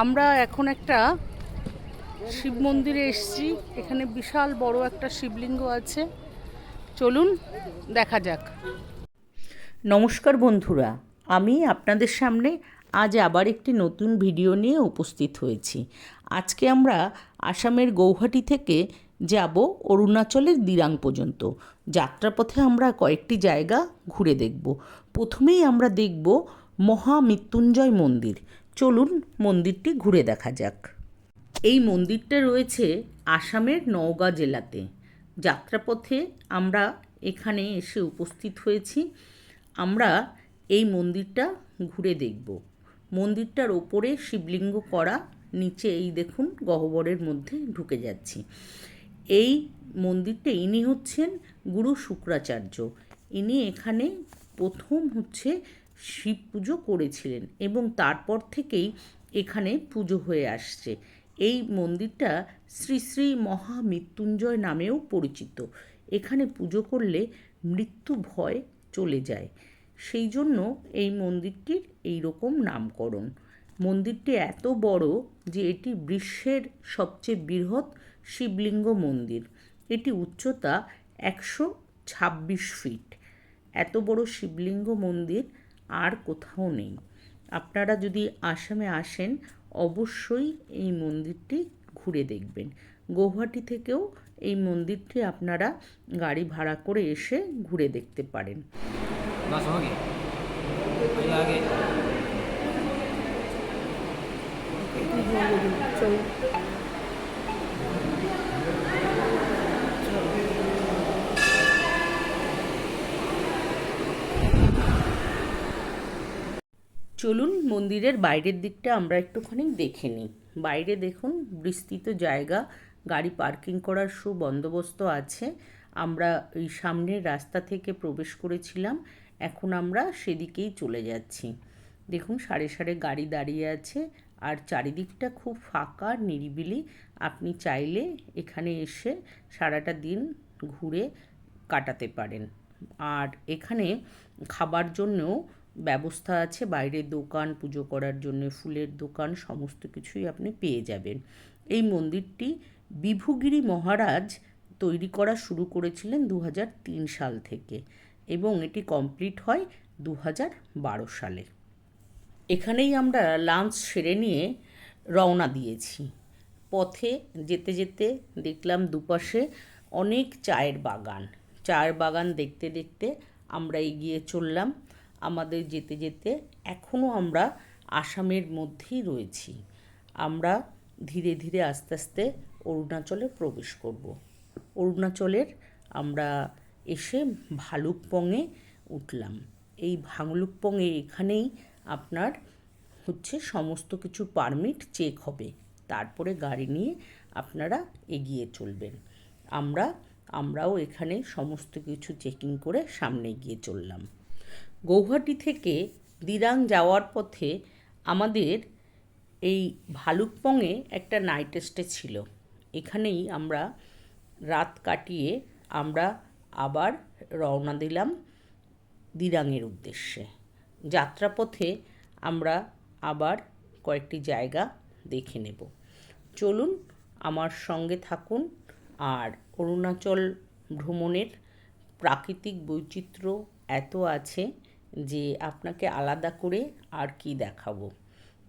আমরা এখন একটা শিব মন্দিরে এসেছি। এখানে বিশাল বড় একটা শিবলিঙ্গ আছে। চলুন, দেখা যাক। নমস্কার বন্ধুরা, আমি আপনাদের সামনে আজ আবার একটি নতুন ভিডিও নিয়ে উপস্থিত হয়েছি। আজকে আমরা আসামের গৌহাটি থেকে যাব অরুণাচলের দিরাং পর্যন্ত। যাত্রাপথে আমরা কয়েকটি জায়গা ঘুরে দেখব। প্রথমেই আমরা দেখব মহামৃত্যুঞ্জয় মন্দির। চলুন মন্দিরটি ঘুরে দেখা যাক। এই মন্দিরটা রয়েছে আসামের নওগাঁ জেলাতে। যাত্রাপথে আমরা এখানে এসে উপস্থিত হয়েছি। আমরা এই মন্দিরটা ঘুরে দেখব। মন্দিরটার ওপরে শিবলিঙ্গ করা, নিচে এই দেখুন গহ্বরের মধ্যে ঢুকে যাচ্ছি। এই মন্দিরটা ইনি হচ্ছেন গুরু শুক্রাচার্য। ইনি এখানে প্রথম হচ্ছে শিব পুজো করেছিলেন এবং তারপর থেকেই এখানে পুজো হয়ে আসছে। এই মন্দিরটা শ্রী শ্রী মহামৃত্যুঞ্জয় নামেও পরিচিত। এখানে পুজো করলে মৃত্যু ভয় চলে যায়। সেই জন্য এই মন্দিরটির এই রকম নামকরণ। মন্দিরটি এত বড় যে এটি বিশ্বের সবচেয়ে বৃহৎ শিবলিঙ্গ মন্দির। এটি উচ্চতা একশো ছাব্বিশ ফিট। এত বড় শিবলিঙ্গ মন্দির আর কোথাও নেই। আপনারা যদি আসামে আসেন অবশ্যই এই মন্দিরটি ঘুরে দেখবেন। গৌহাটি থেকেও এই মন্দিরটি আপনারা গাড়ি ভাড়া করে এসে ঘুরে দেখতে পারেন। চলুন মন্দিরের বাইরের দিকটা আমরা একটুখানি দেখে নিই। বাইরে দেখুন বিস্তৃত জায়গা, গাড়ি পার্কিং করার সুবন্দোবস্ত আছে। আমরা এই সামনের রাস্তা থেকে প্রবেশ করেছিলাম, এখন আমরা সেদিকেই চলে যাচ্ছি। দেখুন সাড়ে সাড়ে গাড়ি দাঁড়িয়ে আছে, আর চারিদিকটা খুব ফাঁকা, নিরিবিলি। আপনি চাইলে এখানে এসে সারাটা দিন ঘুরে কাটাতে পারেন। আর এখানে খাবার জন্যও ব্যবস্থা আছে বাইরে দোকান, পুজো করার জন্য ফুলের দোকান, সমস্ত কিছুই আপনি পেয়ে যাবেন। এই মন্দিরটি বিভুগিরি মহারাজ তৈরি করা শুরু করেছিলেন দু হাজার তিন সাল থেকে এবং এটি কমপ্লিট হয় দু হাজার বারো সালে। এখানেই আমরা লাঞ্চ সেরে নিয়ে রওনা দিয়েছি। পথে যেতে যেতে দেখলাম দুপাশে অনেক চায়ের বাগান। চায়ের বাগান দেখতে দেখতে আমরা এগিয়ে চললাম। আমাদের যেতে যেতে এখনও আমরা আসামের মধ্যেই রয়েছি। আমরা ধীরে ধীরে আস্তে আস্তে অরুণাচলে প্রবেশ করব। অরুণাচলের আমরা এসে ভালুকপংয়ে উঠলাম। এই ভালুকপংয়ে এখানেই আপনার হচ্ছে সমস্ত কিছু পারমিট চেক হবে। তারপরে গাড়ি নিয়ে আপনারা এগিয়ে চলবেন। আমরা, আমরাও এখানে সমস্ত কিছু চেকিং করে সামনে এগিয়ে চললাম। গৌহাটি থেকে দিরাং যাওয়ার পথে আমাদের এই ভালুকপংয়ে একটা নাইট স্টে ছিল। এখানেই আমরা রাত কাটিয়ে আমরা আবার রওনা দিলাম দিরাংয়ের উদ্দেশ্যে। যাত্রাপথে আমরা আবার কয়েকটি জায়গা দেখে নেব। চলুন আমার সঙ্গে থাকুন আর অরুণাচল ভ্রমণের প্রাকৃতিক বৈচিত্র্য এত আছে যে আপনাকে আলাদা করে আর কি দেখাবো।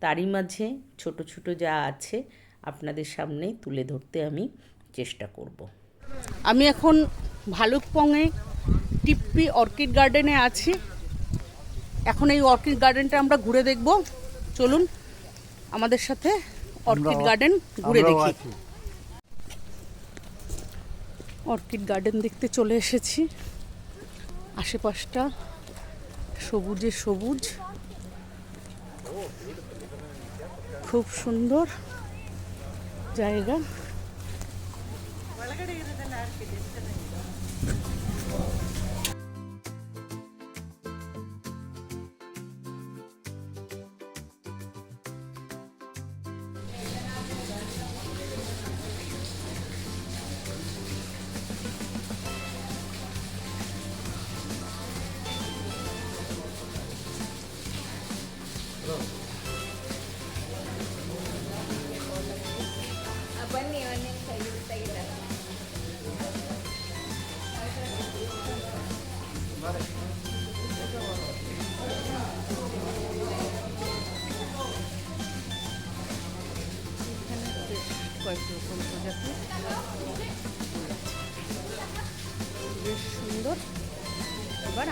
তারই মাঝে ছোট ছোট যা আছে আপনাদের সামনে তুলে ধরতে আমি চেষ্টা করব। আমি এখন ভালুকপংয়ে টিপ্পি অর্কিড গার্ডেনে আছি। এখন এই অর্কিড গার্ডেনটা আমরা ঘুরে দেখব। চলুন আমাদের সাথে অর্কিড গার্ডেন ঘুরে দেখি। অর্কিড গার্ডেন দেখতে চলে এসেছি। আশেপাশটা সবুজে সবুজ। খুব সুন্দর জায়গা।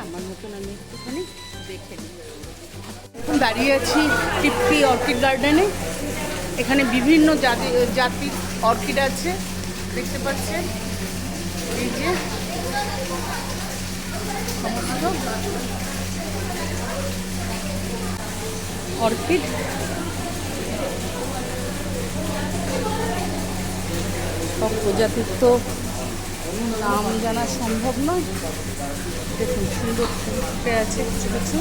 আমার মতন আমি একটুখানি দেখে নিই। এখন দাঁড়িয়ে আছি টিপ্পি অর্কিড গার্ডেনে। এখানে বিভিন্ন জাতি জাতির অর্কিড আছে, দেখতে পাচ্ছেন। এই যে সমস্ত অর্কিড। সব প্রজাতির তো নাম জানা সম্ভব নয়। দেখুন, সুন্দর ফুটে আছে কিছু কিছু।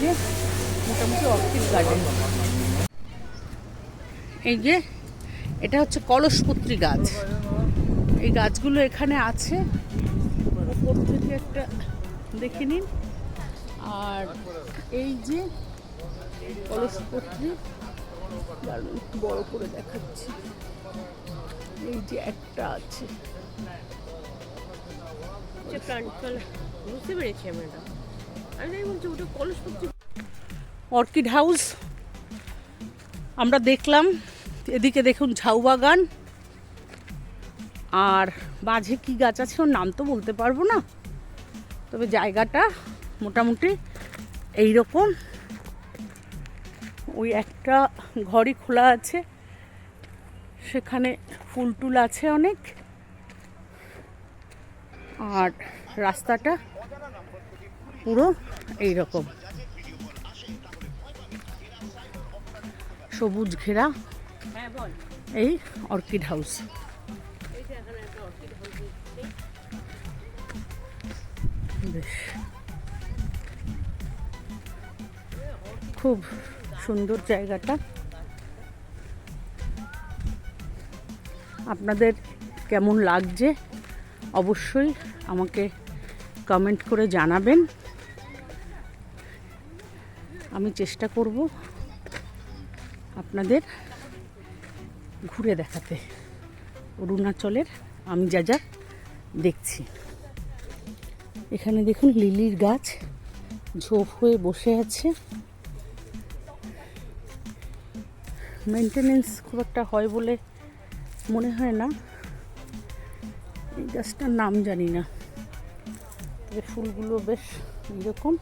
যে, মোটামুটি গার্ডেন। এই যে, এটা হচ্ছে কলসপত্রী গাছ। এই গাছগুলো এখানে আছে। উপর থেকে একটা দেখে নিন। আর এই যে কলসপত্রী একটু বড় করে দেখাচ্ছি। এই যে একটা আছে। বুঝতে পেরেছি আমি এটা। আমি তাই বলছি ওটা কলস অর্কিড হাউস। আমরা দেখলাম এদিকে দেখুন ঝাউ বাগান। আর মাঝে কি গাছ আছে ওর নাম তো বলতে পারব না। তবে জায়গাটা মোটামুটি এই রকম ওই একটা ঘরই খোলা আছে। সেখানে ফুল টুল আছে অনেক। আর রাস্তাটা পুরো এই রকম সবুজ ঘেরা। হ্যাঁ এই অর্কিড হাউস। বেশ খুব সুন্দর জায়গাটা। আপনাদের কেমন লাগছে অবশ্যই আমাকে কমেন্ট করে জানাবেন। আমি চেষ্টা করব আপনাদের ঘুরে দেখাতে। অরুণাচলের আমি যা যা দেখছি। এখানে দেখুন লিলির গাছ ঝোপ হয়ে বসে আছে। মেনটেনেন্স খুব একটা হয় বলে মনে হয় না। এই গাছটার নাম জানি না। তবে ফুলগুলো বেশ এরকম।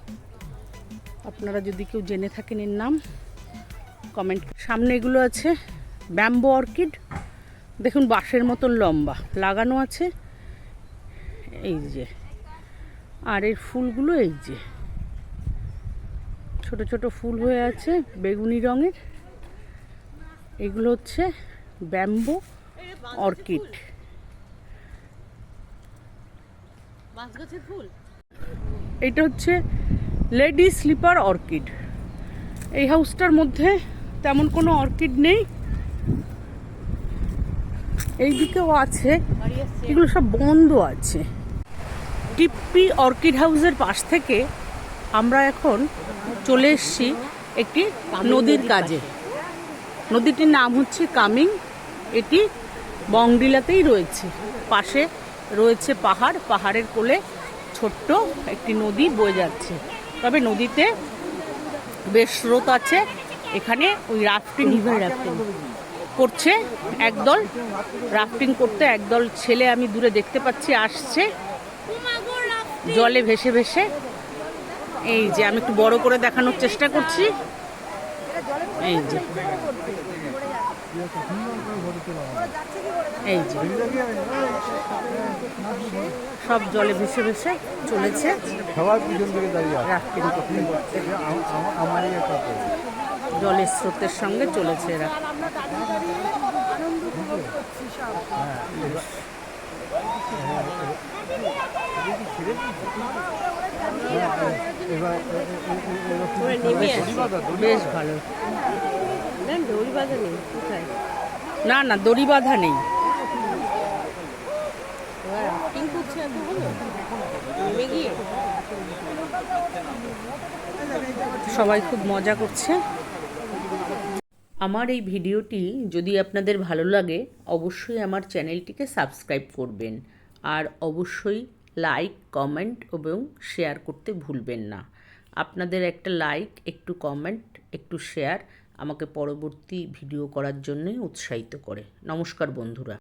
আপনারা যদি কেউ জেনে থাকেন এর নাম কমেন্ট সামনে এগুলো আছে, ব্যাম্বো অর্কিড। দেখুন বাঁশের মতন লম্বা, লাগানো আছে। এই যে। আর এর ফুলগুলো এই যে। ছোট ছোট ফুল হয়ে আছে বেগুনি রঙের। এগুলো হচ্ছে ব্যাম্বো অর্কিড। ফুল এটা হচ্ছে লেডি স্লিপার অর্কিড। এই হাউসটার মধ্যে তেমন কোনো অর্কিড নেই। এই দিকেও আছে এগুলো সব বন্ধ আছে। টিপ্পি অর্কিড হাউসের পাশ থেকে আমরা এখন চলে এসেছি একটি নদীর কাজে। নদীটির নাম হচ্ছে কামিং। এটি বংডিলাতেই রয়েছে। পাশে রয়েছে পাহাড়। পাহাড়ের কোলে ছোট্ট একটি নদী বয়ে যাচ্ছে। তবে নদীতে বেশ স্রোত আছে। এখানে ওই রাফটিং রাফটিং করছে একদল। রাফটিং করতে একদল ছেলে আমি দূরে দেখতে পাচ্ছি আসছে। জলে ভেসে ভেসে। এই যে আমি একটু বড় করে দেখানোর চেষ্টা করছি। এই যে। এই যে। সব জলে ভেসে ভেসে চলেছে। জলের স্রোতের সঙ্গে চলেছে এরা। এবার বেশ ভালো। না না দড়ি বাঁধা নেই। সবাই খুব মজা করছে। আমার এই ভিডিওটি যদি আপনাদের ভালো লাগে অবশ্যই আমার চ্যানেলটিকে সাবস্ক্রাইব করবেন। আর অবশ্যই লাইক কমেন্ট এবং শেয়ার করতে ভুলবেন না। আপনাদের একটা লাইক একটু কমেন্ট একটু শেয়ার আমাকে পরবর্তী ভিডিও করার জন্যই উৎসাহিত করে। নমস্কার বন্ধুরা।